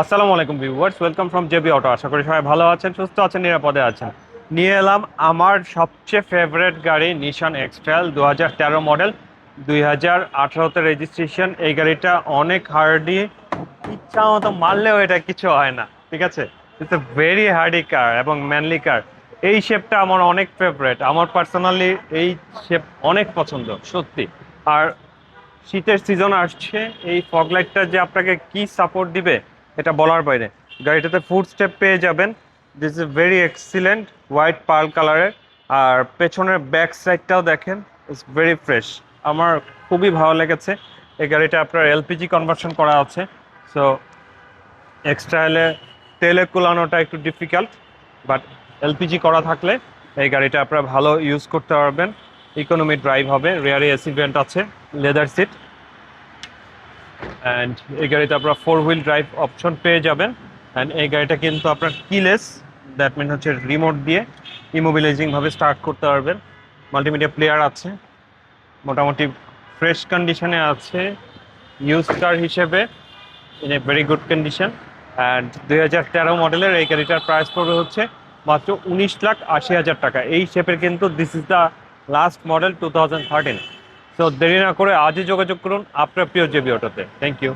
আসসালামু আলাইকুম viewers, welcome from JB auto. আশা করি সবাই ভালো আছেন, সুস্থ আছেন, নিরাপদে আছেন। নিয়ে এলাম আমার সবচেয়ে ফেভারিট গাড়ি নিশান এক্সট্রাল দু হাজার তেরো মডেল দুই হাজার আঠারোতে রেজিস্ট্রেশন এই গাড়িটা অনেক হার্ডি ইচ্ছা মতো মারলেও এটা কিছু হয় না, ঠিক আছে? It's a very hardy car এবং ম্যানলি কার এই শেপটা আমার অনেক ফেভারেট আমার পার্সোনালি এই শেপ অনেক পছন্দ, সত্যি। আর শীতের সিজন আসছে, এই ফগ লাইটটা যে আপনাকে কি সাপোর্ট দিবে এটা বলার বাইরে। গাড়িটাতে ফুড স্টেপ পেয়ে যাবেন। This is very excellent white pearl কালারের আর পেছনের ব্যাক সাইডটাও দেখেন ইটস ভেরি ফ্রেশ আমার খুবই ভালো লেগেছে। এই গাড়িটা আপনার এলপিজি কনভার্সন করা আছে। সো এক্সট্রা হলে তেলে কুলানোটা একটু ডিফিকাল্ট বাট এলপিজি করা থাকলে এই গাড়িটা আপনারা ভালো ইউজ করতে পারবেন। ইকোনমি ড্রাইভ হবে। রেয়ারি এসি ভেন্ট আছে। লেদার সিট অ্যান্ড এই গাড়িতে আপনারা ফোর হুইল ড্রাইভ অপশন পেয়ে যাবেন। অ্যান্ড এই গাড়িটা কিন্তু আপনার কিলেস দ্যাট মিন হচ্ছে রিমোট দিয়ে ইমোবিলাইজিংভাবে স্টার্ট করতে পারবেন। মাল্টিমিডিয়া প্লেয়ার আছে, মোটামুটি ফ্রেশ কন্ডিশনে আছে ইউজ কার হিসেবে in a very good condition and দুই হাজার তেরো মডেলের এই গাড়িটার প্রাইস পড়বে হচ্ছে মাত্র উনিশ লাখ আশি হাজার টাকা। এই শেপের কিন্তু this is the last model two thousand thirteen so দেরি না করে আজই যোগাযোগ করুন আপনার প্রিয় জেবি অটোতে। Thank you